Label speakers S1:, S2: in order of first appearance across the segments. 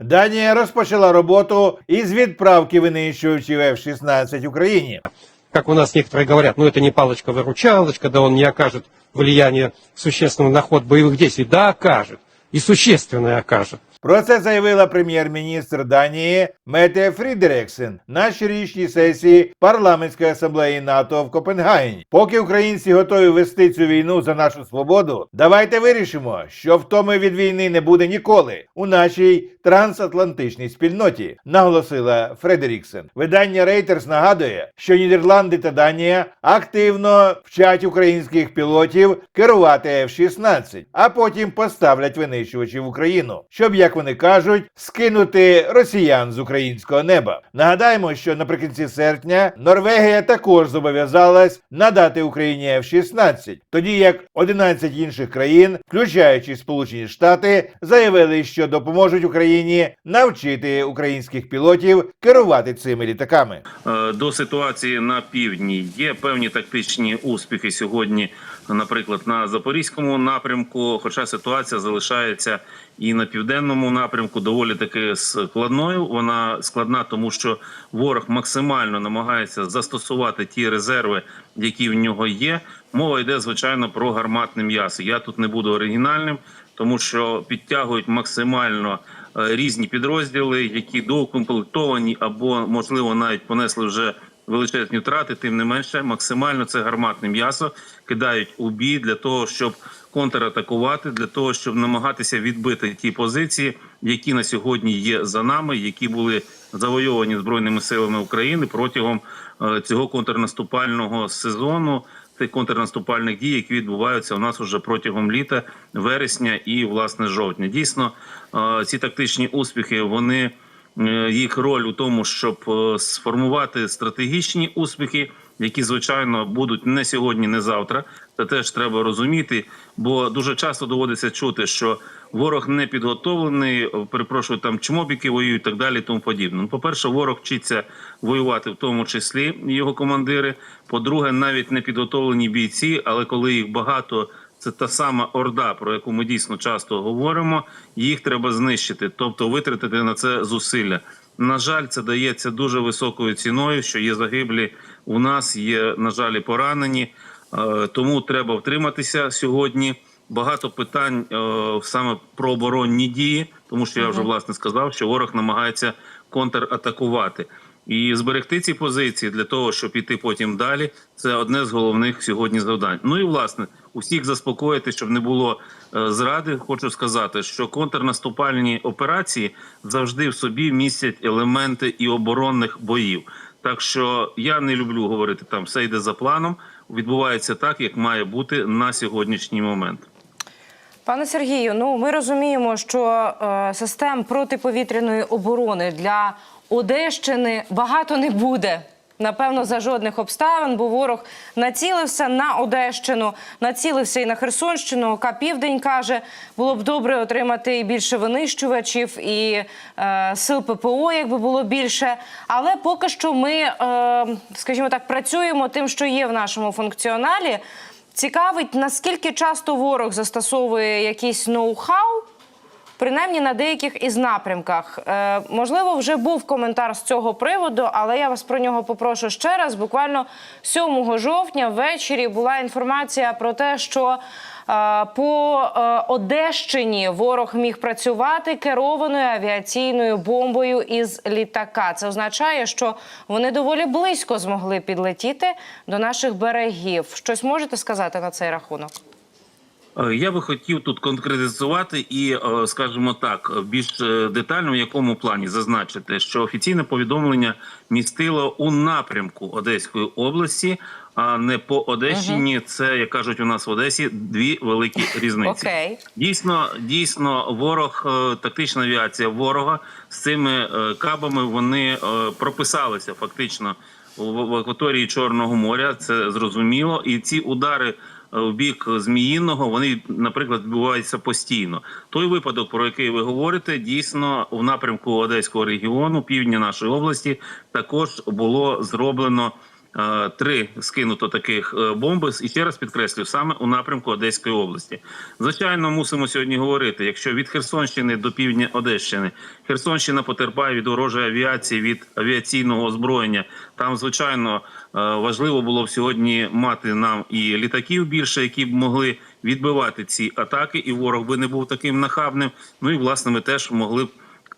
S1: Данія розпочала роботу із відправки винищувачів F-16 Україні.
S2: как у нас некоторые говорят, ну это не палочка-выручалочка, да он не окажет влияния существенного на ход боевых действий. Да, окажет. И существенное окажет.
S1: Про це заявила прем'єр-міністр Данії Мете Фрідеріксен на щорічній сесії парламентської асамблеї НАТО в Копенгагені. Поки українці готові вести цю війну за нашу свободу, давайте вирішимо, що втоми від війни не буде ніколи у нашій трансатлантичній спільноті, наголосила Фредеріксен. Видання Reuters нагадує, що Нідерланди та Данія активно вчать українських пілотів керувати F-16, а потім поставлять винищувачі в Україну, щоб, як вони кажуть, скинути росіян з українського неба. Нагадаємо, що наприкінці серпня Норвегія також зобов'язалась надати Україні F-16, тоді як 11 інших країн, включаючи Сполучені Штати, заявили, що допоможуть Україні навчити українських пілотів керувати цими літаками.
S3: Е, до ситуації на півдні. Є певні тактичні успіхи сьогодні, наприклад, на запорізькому напрямку. Хоча ситуація залишається і на південному напрямку доволі таки складною. Вона складна, тому що ворог максимально намагається застосувати ті резерви, які в нього є. Мова йде звичайно про гарматне м'ясо. Я тут не буду оригінальним, тому що підтягують максимально е, різні підрозділи, які доукомплектовані або можливо навіть понесли вже величезні втрати. Тим не менше, максимально це гарматне м'ясо кидають у бій для того, щоб контратакувати, для того, щоб намагатися відбити ті позиції, які на сьогодні є за нами, які були завойовані збройними силами України протягом е, цього контрнаступального сезону. Тих контрнаступальних дій, які відбуваються у нас уже протягом літа, вересня і власне жовтня. Дійсно, е, ці тактичні успіхи вони їх роль у тому, щоб е, сформувати стратегічні успіхи, які звичайно будуть не сьогодні, не завтра. Це теж треба розуміти, бо дуже часто доводиться чути, що ворог не підготовлений, е, перепрошую, там чмобіки воюють так далі. Тому подібне. Ну, по перше, ворог вчиться воювати, в тому числі його командири. По-друге, навіть не підготовлені бійці, але коли їх багато. Це та сама орда, про яку ми дійсно часто говоримо. Їх треба знищити, тобто витратити на це зусилля. На жаль, це дається дуже високою ціною. Що є загиблі у нас, є на жаль, і поранені. Е, Тому треба втриматися сьогодні. Багато питань е, саме про оборонні дії, тому що я вже власне сказав, що ворог намагається контратакувати. І зберегти ці позиції для того, щоб іти потім далі, це одне з головних сьогодні завдань. Ну і власне усіх заспокоїти, щоб не було е, зради. Хочу сказати, що контрнаступальні операції завжди в собі містять елементи і оборонних боїв. Так що я не люблю говорити там все йде за планом. Відбувається так, як має бути на сьогоднішній момент.
S4: Пане Сергію, ну ми розуміємо, що е, систем протиповітряної оборони для Одещини багато не буде. Напевно, за жодних обставин, бо ворог націлився на Одещину, націлився і на Херсонщину. ка Південь каже, було б добре отримати і більше винищувачів і е, сил ППО, якби було більше. Але поки що ми, е, скажімо так, працюємо тим, що є в нашому функціоналі. Цікавить, наскільки часто ворог застосовує якийсь ноу-хау, принаймні на деяких із напрямках. Е, можливо, вже був коментар з цього приводу, але я вас про нього попрошу ще раз. Буквально 7 жовтня ввечері була інформація про те, що е, по е, Одещині ворог міг працювати керованою авіаційною бомбою із літака. Це означає, що вони доволі близько змогли підлетіти до наших берегів. Щось можете сказати на цей рахунок?
S3: Е, Я би хотів тут конкретизувати і, е, скажімо так, більш е, детально в якому плані зазначити, що офіційне повідомлення містило у напрямку Одеської області, а не по Одещині. Це як кажуть у нас в Одесі дві великі різниці.
S4: Окей.
S3: Дійсно, дійсно, ворог, тактична авіація ворога з цими кабами вони прописалися фактично в акваторії Чорного моря. Це зрозуміло, і ці удари. В бік Зміїного вони, наприклад, відбуваються постійно. Той випадок, про який ви говорите, дійсно в напрямку Одеського регіону, півдня нашої області, також було зроблено три скинуто таких е, бомби. І ще раз підкреслю, саме у напрямку Одеської області. Звичайно, мусимо сьогодні говорити, якщо від Херсонщини до півдня Одещини Херсонщина потерпає від ворожої авіації, від авіаційного озброєння. Там, звичайно, е, важливо було б сьогодні мати нам і літаків більше, які б могли відбивати ці атаки, і ворог би не був таким нахабним. Ну і власне ми теж могли б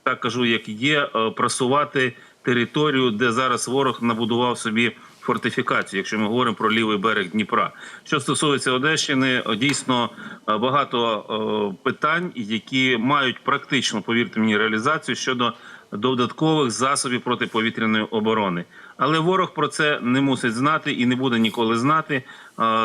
S3: так кажу, як є, е, просувати територію, де зараз ворог набудував собі фортифікацію, якщо ми говоримо про лівий берег Дніпра. Що стосується Одещини, е, дійсно е, багато е, питань, які мають практично, повірте мені, реалізацію щодо додаткових засобів протиповітряної оборони. Але ворог про це не мусить знати і не буде ніколи знати.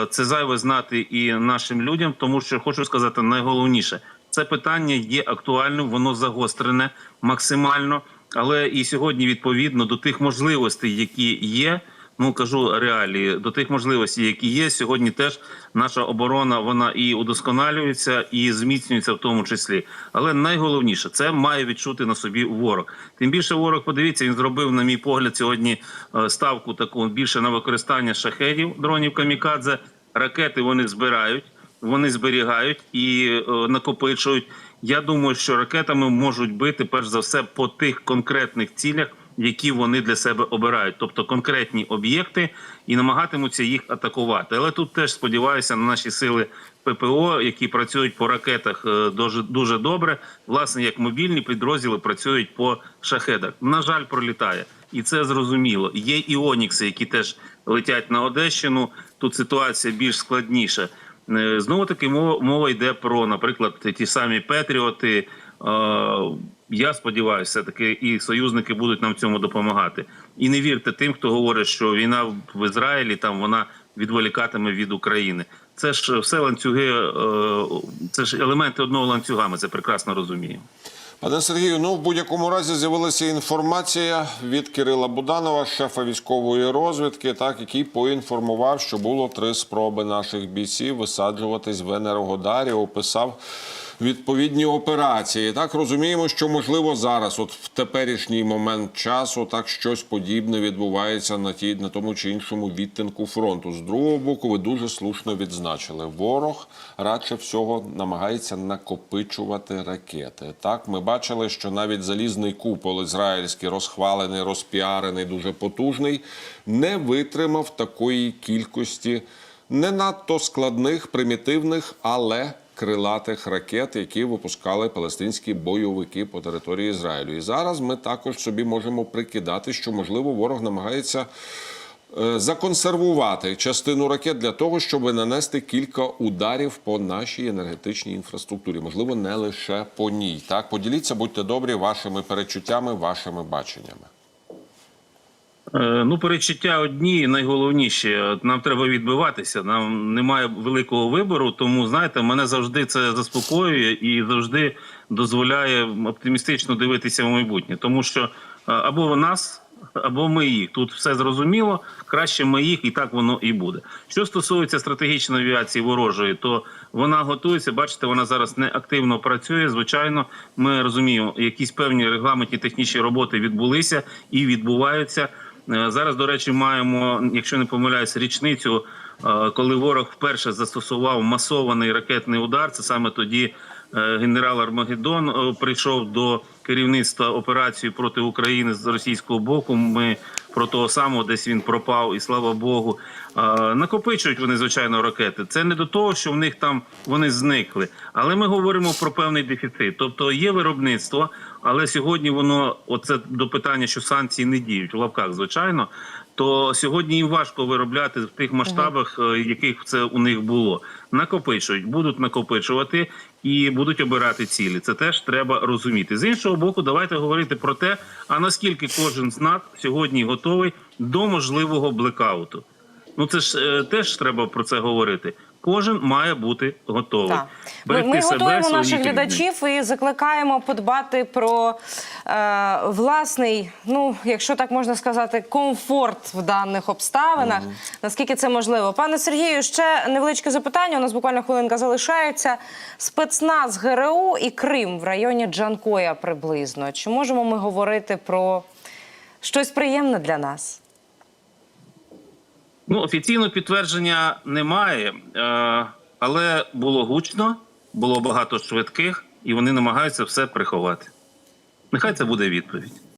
S3: Це зайве знати і нашим людям, тому що хочу сказати найголовніше. Це питання є актуальним, воно загострене максимально. Але і сьогодні, відповідно до тих можливостей, які є, ну кажу реалії, до тих можливостей, які є, сьогодні теж наша оборона вона і удосконалюється, і зміцнюється в тому числі. Але найголовніше це має відчути на собі ворог. Тим більше ворог, подивіться, він зробив, на мій погляд, сьогодні е, ставку таку більше на використання шахедів, дронів камікадзе. Ракети вони збирають вони зберігають і е, накопичують. Я думаю, що ракетами можуть бити перш за все по тих конкретних цілях, які вони для себе обирають, тобто конкретні об'єкти, і намагатимуться їх атакувати. Але тут теж сподіваюся на наші сили ППО, які працюють по ракетах е, дуже дуже добре. Власне, як мобільні підрозділи працюють по шахедах. На жаль, пролітає, і це зрозуміло. Є і Онікси, які теж летять на Одещину. Тут ситуація більш складніша. Е, Знову таки мова, мова йде про, наприклад, ті самі Петріоти. Я сподіваюся, все таки і союзники будуть нам в цьому допомагати. І не вірте тим, хто говорить, що війна в Ізраїлі там вона відволікатиме від України. Це ж все ланцюги, е, це ж елементи одного ланцюга. Ми це прекрасно розуміємо.
S5: Пане Сергію, ну в будь-якому разі з'явилася інформація від Кирила Буданова, шефа військової розвідки, так який поінформував, що було три спроби наших бійців висаджуватись в Енергодарі. Описав відповідні операції. Так розуміємо, що можливо зараз, от в теперішній момент часу, так щось подібне відбувається на ті на тому чи іншому відтинку фронту. З другого боку, ви дуже слушно відзначили. Ворог радше всього намагається накопичувати ракети. Так, ми бачили, що навіть залізний купол ізраїльський розхвалений, розпіарений, дуже потужний, не витримав такої кількості не надто складних, примітивних, але крилатих ракет, які випускали палестинські бойовики по території Ізраїлю. І зараз ми також собі можемо прикидати, що можливо ворог намагається. е, Законсервувати частину ракет для того, щоб нанести кілька ударів по нашій енергетичній інфраструктурі, можливо, не лише по ній. Так, поділіться, будьте добрі, вашими перечуттями, вашими баченнями.
S3: Е, Ну, перечуття одні найголовніші. Нам треба відбиватися. Нам немає великого вибору. Тому знаєте, мене завжди це заспокоює і завжди дозволяє оптимістично дивитися в майбутнє. Тому що е, або нас, або ми їх. Тут все зрозуміло. Краще ми їх, і так воно і буде. Що стосується стратегічної авіації ворожої, то вона готується. Бачите, вона зараз не активно працює. Звичайно, ми розуміємо, якісь певні регламентні технічні роботи відбулися і відбуваються. Е, Зараз, до речі, маємо, якщо не помиляюсь, річницю, е, коли ворог вперше застосував масований ракетний удар. Це саме тоді е, генерал Армагеддон прийшов до керівництва операції проти України з російського боку. Ми про того самого десь він пропав, і слава Богу. Накопичують вони звичайно ракети. Це не до того, що в них там вони зникли, але ми говоримо про певний дефіцит. Тобто є виробництво, але сьогодні воно, оце до питання, що санкції не діють в лавках, звичайно. То сьогодні їм важко виробляти в тих масштабах, е, яких це у них було. Накопичують, будуть накопичувати і будуть обирати цілі. Це теж треба розуміти. З іншого боку, давайте говорити про те, а наскільки кожен з нас сьогодні готовий до можливого блекауту. Ну це ж е, теж треба про це говорити. Кожен має бути готовий.
S4: Так. Ми,
S3: Берегти
S4: ми
S3: себе,
S4: готуємо наших глядачів і закликаємо подбати про е, власний, ну якщо так можна сказати, комфорт в даних обставинах. Наскільки це можливо, пане Сергію, ще невеличке запитання. У нас буквально хвилинка залишається. Спецназ ГРУ і Крим в районі Джанкоя приблизно. Чи можемо ми говорити про щось приємне для нас?
S3: Ну, офіційного підтвердження немає, е, але було гучно, було багато швидких, і вони намагаються все приховати. Нехай це буде відповідь.